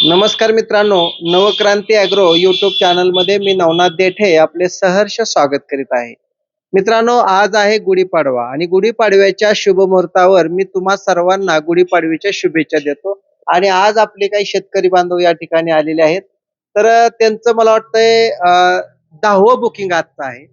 नमस्कार मित्रांनो Navkranti agro YouTube चॅनलमध्ये मी नवनाथ देठे आपले सहर्ष स्वागत करीत आहे. मित्रांनो आज आहे गुढीपाडवा आणि गुढीपाडव्याच्या शुभ मुहूर्तावर मी तुम्हा सर्वांना गुढीपाडव्याच्या शुभेच्छा देतो. आणि आज आपले काही शेतकरी बांधव या ठिकाणी आलेले आहेत. तर त्यांचं मला वाटतंय दहावं बुकिंग आजचं आहे.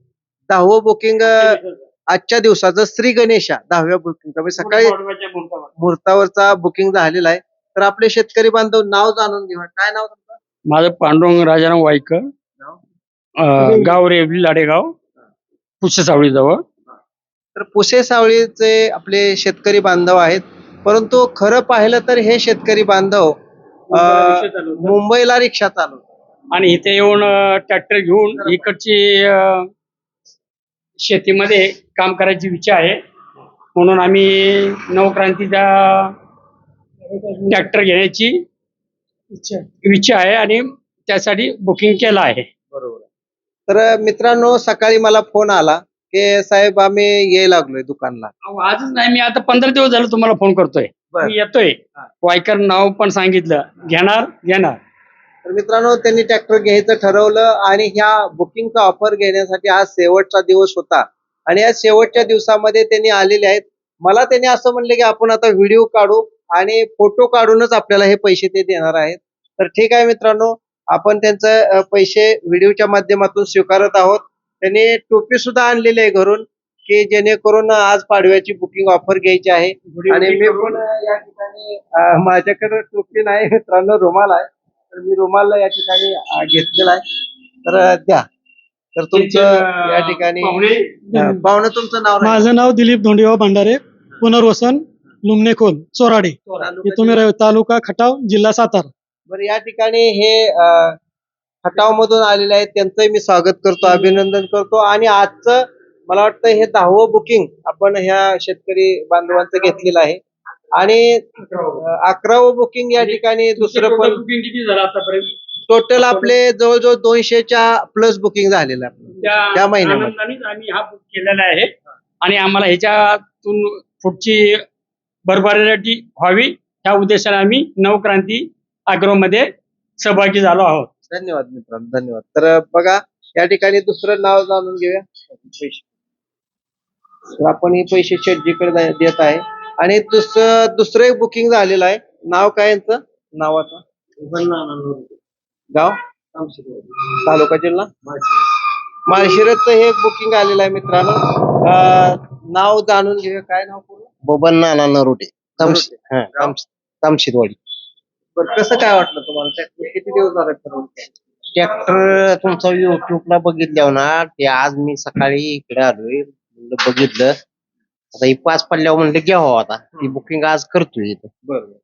दहावं बुकिंग आजच्या दिवसाचं श्री गणेशा दहाव्या बुकिंग म्हणजे सकाळी मुहूर्तावरचा बुकिंग झालेला आहे. तर आपले शेतकरी बांधव नाव जाणून घेऊया काय नाव तुमचं? माझं पांडुरंग राजाराम वाईकर. अं, गाव रेवली लाडेगाव. पुष्यसावळी जवळ. तर पुसे सावळीचे आपले शेतकरी बांधव आहेत. परंतु खरं पाहिलं तर हे शेतकरी बांधव अं, मुंबईला रिक्षा चालवतात. आणि इथे येऊन ट्रॅक्टर घेऊन इकडची अं, शेतीमध्ये काम करायची इच्छा आहे. म्हणून आम्ही नवक्रांतीचा ट्रॅक्टर घेण्याची इच्छा. आहे आणि त्यासाठी बुकिंग केलं आहे. बरोबर. तर मित्रांनो सकाळी मला फोन आला की साहेब आम्ही यायला लागलोय दुकानला. आजच नाही मी आता पंधरा दिवस झालं तुम्हाला फोन करतोय. मी येतोय. वायकर नाव पण सांगितलं. घेणार घेणार. तर मित्रांनो त्यांनी ट्रॅक्टर घ्यायचं ठरवलं आणि ह्या बुकिंगचा ऑफर घेण्यासाठी आज शेवटचा दिवस होता. आणि या शेवटच्या दिवसामध्ये त्यांनी आलेले आहेत. मला त्यांनी असं म्हणले की आपण आता व्हिडिओ काढू आणि फोटो काढूनच आपल्याला हे पैसे ते देणार आहेत. तर ठीक आहे मित्रांनो आपण त्यांचे पैसे व्हिडिओच्या माध्यमातून स्वीकारत आहोत. त्यांनी टोपी सुद्धा आणलेली आहे घरून की जेणेकरून आज पाडव्याची बुकिंग ऑफर घ्यायची आहे. आणि मी पण या ठिकाणी माझ्याकडे टोपी नाही मित्रांनो रुमाल आहे. तर मी रुमाल या ठिकाणी घेतलेला आहे. तर द्या. तर तुमचं या ठिकाणी पाहुणं. तुमचं नाव. माझं नाव दिलीप धोंडीबा भंडारे पुनर्वसन लुमणेखोल चोराडे. रह- तालुका खटाव जिल्हा सातारा. बरं या ठिकाणी हे खटाव मधून आलेले आहेत त्यांचंही मी स्वागत करतो अभिनंदन करतो. आणि आजचं मला वाटतं हे दहावं बुकिंग आपण ह्या शेतकरी बांधवांचं घेतलेलं आहे. आणि अं, अकरावं बुकिंग या ठिकाणी दुसरं पण बुकिंग किती झालं आतापर्यंत? टोटल आपले जवळजवळ दोनशेच्या प्लस बुकिंग झालेलं आहे. त्या त्या महिन्यामध्ये. आनंदानेच आम्ही हा बुक केलेला आहे. आणि आम्हाला ह्याच्यातून पुढची भरभराटी व्हावी. त्या उद्देशाने आम्ही नवक्रांती अॅग्रो मध्ये सहभागी झालो आहोत. धन्यवाद मित्रांनो धन्यवाद. तर बघा या ठिकाणी दुसरं नाव जाणून घेऊया. पैसे तर आपण हे पैसे शेटजीकडे देत आहे. आणि दुसरं दुसरं एक बुकिंग झालेलं आहे. नाव काय यांचं? नावाचं. गाव? तालुका जिल्हा? माळशिरसचं हे एक बुकिंग आलेलं आहे मित्रांनो. नाव जाणून घेऊया. काय नाव? बबन नाना नरोटे. हा, तामशीदवाडी. बरं कसं काय वाटलं तुम्हाला? ट्रॅक्टर किती दिवस झाले ठरवून ट्रॅक्टर तुमचा युट्यूबला बघितल्यावर ना ते आज मी सकाळी इकडे आलोय म्हणलं बघितलं. आता ही पाच पडल्यावर म्हणलं घ्यावं आता. ती बुकिंग आज करतोय इथं. बरोबर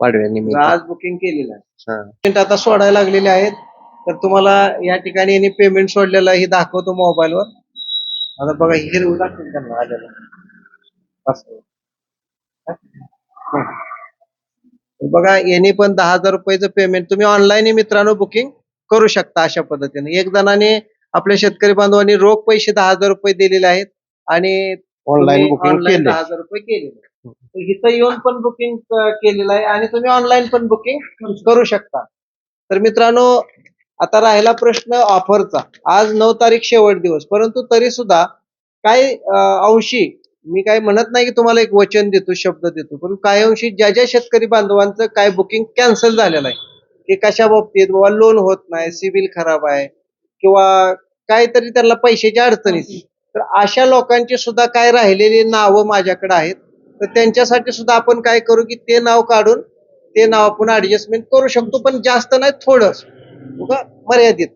पाडव्यानिमित्त आज बुकिंग केलेलं आहे. हा. पेमेंट आता सोडायला लागलेले आहेत. तर तुम्हाला या ठिकाणी यांनी पेमेंट सोडलेलं हे दाखवतो मोबाईलवर. आता बघा हे हिरवं दाखवून त्यांना आलेलं. असं. बघा यांनी पण दहा हजार रुपयाचं पेमेंट तुम्ही ऑनलाईन मित्रांनो बुकिंग करू शकता अशा पद्धतीने. एक जणाने आपल्या शेतकरी बांधवांनी रोख पैसे दहा हजार रुपये दिलेले आहेत आणि ऑनलाईन बुकिंग दहा हजार रुपये केलेले इथं येऊन पण बुकिंग केलेलं आहे आणि तुम्ही ऑनलाईन पण बुकिंग करू शकता. तर मित्रांनो आता राहिला प्रश्न ऑफरचा आज नऊ तारीख शेवट दिवस परंतु तरी सुद्धा काही अंशी मी काय म्हणत नाही की तुम्हाला एक वचन देतो शब्द देतो पण काही अंशी ज्या ज्या शेतकरी बांधवांचं काय बुकिंग कॅन्सल झालेलं आहे की कशा बाबतीत बाबा लोन होत नाही सिबिल खराब आहे किंवा काहीतरी त्यांना पैशाची अडचण येते तर अशा लोकांची सुद्धा काय राहिलेली नावं माझ्याकडे आहेत तर त्यांच्यासाठी सुद्धा आपण काय करू की ते नाव काढून ते नाव आपण ऍडजस्टमेंट करू शकतो पण जास्त नाही थोडंच. उगा मर्यादित.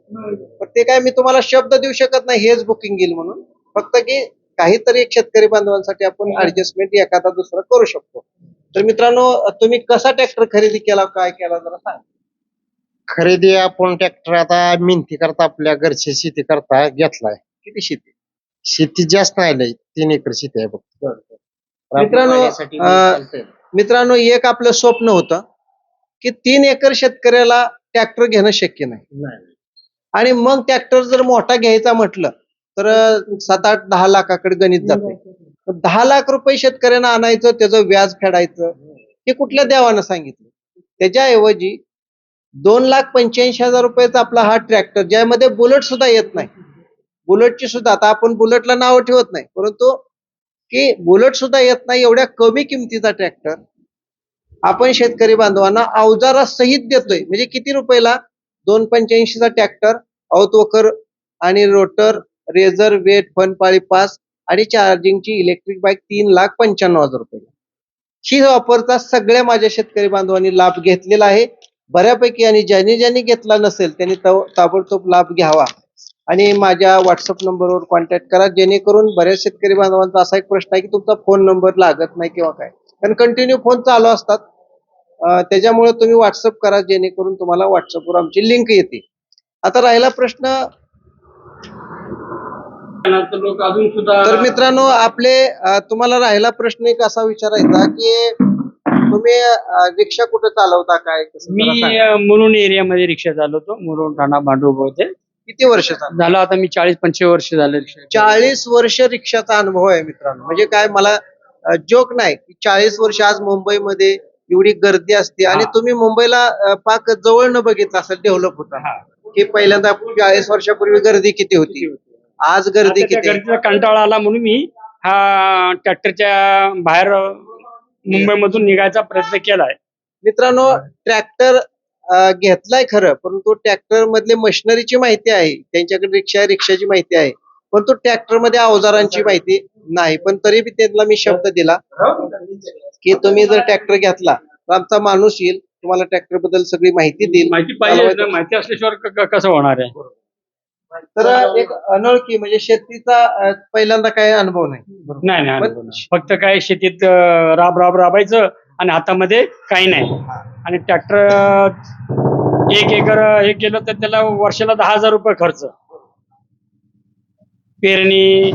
पण ते काय मी तुम्हाला शब्द देऊ शकत नाही हेच बुकिंग येईल म्हणून. फक्त की काहीतरी एक शेतकरी बांधवांसाठी आपण ऍडजस्टमेंट एखादा दुसरा करू शकतो. तर मित्रांनो तुम्ही कसा ट्रॅक्टर खरेदी केला काय केला जरा सांग. खरेदी आपण ट्रॅक्टर आता मिंती करता आपल्या घरची शेती करता घेतलाय. किती शेती? शेती जास्त नाही लय तीन एकर शेती आहे फक्त. मित्रांनो, राबण्यासाठी अं, चालतंय. मित्रांनो एक आपलं स्वप्न होतं की तीन एकर शेतकऱ्याला ट्रॅक्टर घेणं शक्य नाही. आणि मग ट्रॅक्टर जर मोठा घ्यायचा म्हटलं तर सात आठ दहा लाखाकडे गणित जाते दहा लाख रुपये शेतकऱ्यांना आणायचं त्याचं व्याज फेडायचं हे कुठल्या देवानं सांगितलं? त्याच्याऐवजी दोन लाख पंच्याऐंशी हजार रुपयाचा आपला हा ट्रॅक्टर ज्यामध्ये बुलेट सुद्धा येत नाही. बुलेटची सुद्धा आता आपण बुलेटला नाव ठेवत नाही परंतु की बुलेट सुद्धा येत नाही एवढ्या कमी किमतीचा ट्रॅक्टर आपण शेतकरी बांधवांना अवजारासहित देतोय. म्हणजे किती रुपयाला दोन पंच्याऐंशीचा ट्रॅक्टर औतवकर आणि रोटर रेझर वेट फन पाळी पास आणि चार्जिंगची इलेक्ट्रिक बाईक तीन लाख पंच्याण्णव हजार रुपये. ही ऑफरचा सगळ्या माझ्या शेतकरी बांधवांनी लाभ घेतलेला आहे. बऱ्यापैकी आणि ज्यांनी ज्यांनी घेतला नसेल त्यांनी ताबडतोब लाभ घ्यावा. आणि माझ्या व्हॉट्सअप नंबरवर कॉन्टॅक्ट करा जेणेकरून बऱ्याच शेतकरी बांधवांचा असा एक प्रश्न आहे की तुमचा फोन नंबर लागत नाही किंवा काय. कारण कंटिन्यू फोन चालू असतात. त्याच्यामुळे तुम्ही व्हॉट्सअप करा जेणेकरून तुम्हाला व्हॉट्सअपवर आमची लिंक येते. आता राहिला प्रश्न लोक अजून सुद्धा तर मित्रांनो आपले तुम्हाला राहिला प्रश्न एक असा विचारायचा की तुम्ही रिक्षा कुठे चालवता काय? मी मुरुड एरियामध्ये रिक्षा चालवतो मुरुड ठाणा भांडूप होते. किती वर्ष? झालं? आता मी चाळीस पंचवीस वर्ष झाले रिक्षा चाळीस वर्ष रिक्षाचा अनुभव आहे मित्रांनो. म्हणजे काय मला जोक नाही चाळीस वर्ष आज मुंबईमध्ये एवढी गर्दी असते आणि. तुम्ही मुंबईला पाक जवळ न बघितलं असं डेव्हलप होता. हा. की पहिल्यांदा चाळीस वर्षापूर्वी गर्दी किती होती? आज गर्दी आता त्या किती? गर्दीचा कंटाळा आला म्हणून मी हा ट्रॅक्टरच्या बाहेर मुंबईमधून निघायचा प्रयत्न केलाय. मित्रांनो ट्रॅक्टर घेतलाय खरं परंतु ट्रॅक्टर मधले मशिनरीची माहिती आहे. त्यांच्याकडे रिक्षा आहे रिक्षाची माहिती आहे. परंतु ट्रॅक्टरमध्ये अवजारांची माहिती नाही. पण तरी बी त्यांना मी शब्द दिला की तुम्ही जर ट्रॅक्टर घेतला तर आमचा माणूस येईल तुम्हाला ट्रॅक्टरबद्दल सगळी माहिती देईल. माहिती पाहिजे ना, माहिती असल्याशिवाय क- क- कसं होणार आहे? तर एक अनोळखी म्हणजे शेतीचा अं, पहिल्यांदा काही अनुभव नाही? नाही नाही पण- अनुभव नाही. फक्त काय शेतीत अ, राब राब राबायचं आणि हातामध्ये काही नाही. आणि ट्रॅक्टर एक एकर हे केलं तर त्याला वर्षाला दहा हजार रुपये खर्च. पेरणी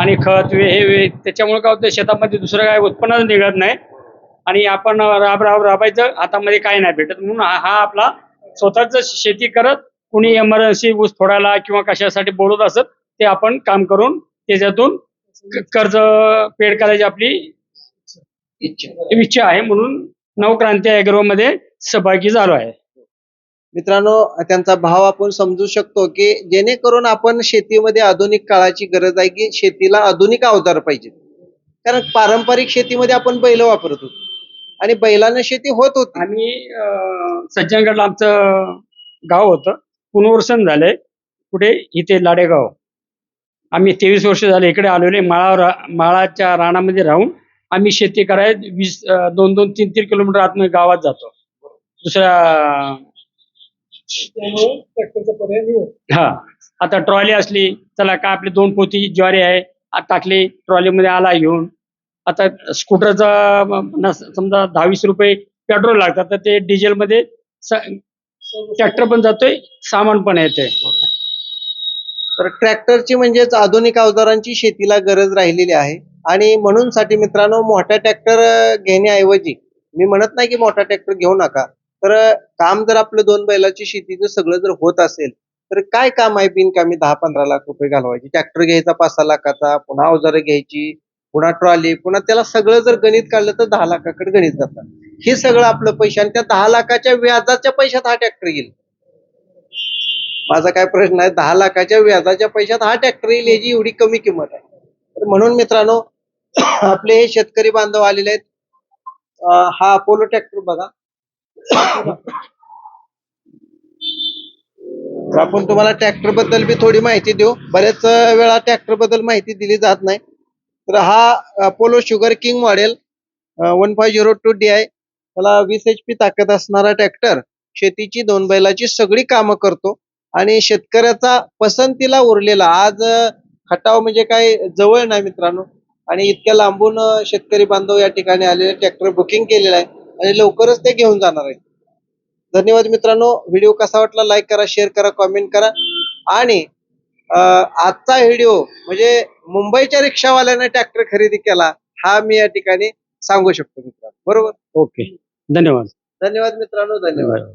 आणि खत वे हे वे त्याच्यामुळे काय होतं शेतामध्ये दुसरं काय उत्पन्नच निघत नाही. आणि आपण राब राब राबायचं हातामध्ये काही नाही भेटत. म्हणून हा हा आपला स्वतःच शेती करत कुणी एमर्जन्सी ऊस फोडायला किंवा कशासाठी बोलत असत ते आपण काम करून त्याच्यातून कर्ज पेड करायची आपली इच्छा. इच्छा आहे म्हणून नवक्रांती अॅग्रो मध्ये सहभागी झालो आहे. मित्रांनो त्यांचा भाव आपण समजू शकतो की जेणेकरून आपण शेतीमध्ये आधुनिक काळाची गरज आहे की शेतीला आधुनिक अवजार पाहिजे कारण पारंपरिक शेतीमध्ये आपण बैल वापरत होतो. आणि बैलानं शेती होत होती. आम्ही अं, सज्जनगडला आमचं गाव होतं. पुनर्वसन झालंय. कुठे? इथे लाडेगाव. आम्ही तेवीस वर्ष झाले इकडे आलेले माळा माळाच्या रानामध्ये राहून आम्ही शेती कराय वीस दोन दोन तीन तीन किलोमीटर आतमध्ये गावात जातो. दुसऱ्या हा. आता ट्रॉली असली चला का आपली दोन पोती ज्वारी आहे टाकली ट्रॉलीमध्ये आला घेऊन. आता स्कूटरचा समजा दहा वीस रुपये पेट्रोल लागतात तर ते डिझेलमध्ये ट्रॅक्टर पण जातोय सामान पण येते तर ट्रॅक्टरची म्हणजेच आधुनिक अवजारांची शेतीला गरज राहिलेली आहे. आणि म्हणून साठी मित्रांनो मोठा ट्रॅक्टर घेण्याऐवजी मी म्हणत नाही की मोठा ट्रॅक्टर घेऊ नका. तर काम जर आपलं दोन बैलाची शेतीचं सगळं जर होत असेल तर काय काम आहे बिनकामी दहा पंधरा लाख रुपये घालवायचे? ट्रॅक्टर घ्यायचा पाच सहा लाखाचा पुन्हा अवजारं घ्यायची पुन्हा ट्रॉली पुन्हा त्याला सगळं जर गणित काढलं तर दहा लाखाकडे गणित जातं. हे सगळं आपलं पैसे आणि त्या दहा लाखाच्या व्याजाच्या पैशात हा ट्रॅक्टर येईल. माझा काय प्रश्न आहे दहा लाखाच्या व्याजाच्या पैशात हा ट्रॅक्टर येईल याची एवढी कमी किंमत आहे. तर म्हणून मित्रांनो आपले हे शेतकरी बांधव आलेले आहेत. हा अपोलो ट्रॅक्टर बघा. तर आपण तुम्हाला ट्रॅक्टरबद्दल बी थोडी माहिती देऊ. बऱ्याच वेळा ट्रॅक्टरबद्दल माहिती दिली जात नाही. तर हा Apollo sugar king model one five zero two D I त्याला वीस एच पी ताकद असणारा ट्रॅक्टर शेतीची दोन बैलाची सगळी कामं करतो. आणि शेतकऱ्याचा पसंतीला उरलेला आज खटाव म्हणजे काय जवळ नाही मित्रांनो. आणि इतक्या लांबून शेतकरी बांधव या ठिकाणी आलेले ट्रॅक्टर बुकिंग केलेलं आहे. आणि लवकरच ते घेऊन जाणार आहे धन्यवाद मित्रांनो. व्हिडिओ कसा वाटला लाईक करा शेअर करा कॉमेंट करा. आणि आजचा व्हिडिओ म्हणजे मुंबईच्या रिक्षावाल्याने ट्रॅक्टर खरेदी केला हा मी या ठिकाणी सांगू शकतो मित्रांनो. बरोबर? ओके. धन्यवाद. धन्यवाद मित्रांनो धन्यवाद.